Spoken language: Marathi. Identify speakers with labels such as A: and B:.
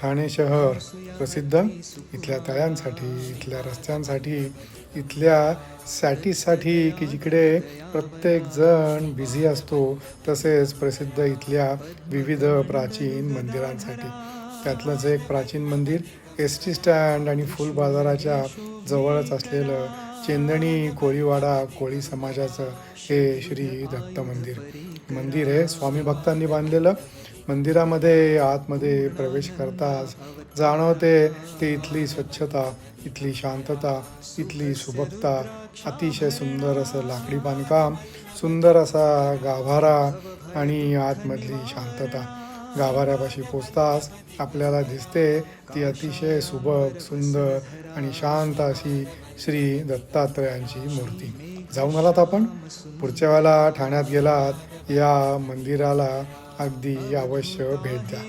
A: ठाणे शहर प्रसिद्ध. इथल्या तळ्यांसाठी इथल्या रस्त्यांसाठी इथल्या सॅटीसाठी की जिकडे प्रत्येक जण बिझी असतो तसेच प्रसिद्ध इथल्या विविध प्राचीन मंदिरांसाठी. त्यातलंच एक प्राचीन मंदिर एस टी स्टँड आणि फुल बाजाराच्या जवळच असलेलं चेंदणी कोळीवाडा कोळी समाजाचं हे श्री दत्त मंदिर. मंदिर हे स्वामी भक्तांनी बांधलेलं. मंदिरामध्ये आतमध्ये प्रवेश करताच जाणवते ते इथली स्वच्छता इथली शांतता इथली सुबकता. अतिशय सुंदर असं लाकडी बांधकाम सुंदर असा गाभारा आणि आतमधली शांतता. गाभाऱ्यापाशी पोचताच आपल्याला दिसते ती अतिशय सुबक सुंदर आणि शांत अशी श्री दत्तात्रयांची मूर्ती. जाऊन आलात आपण? पुढच्या वेळेला ठाण्यात गेलात या मंदिराला अगदी अवश्य भेट द्या.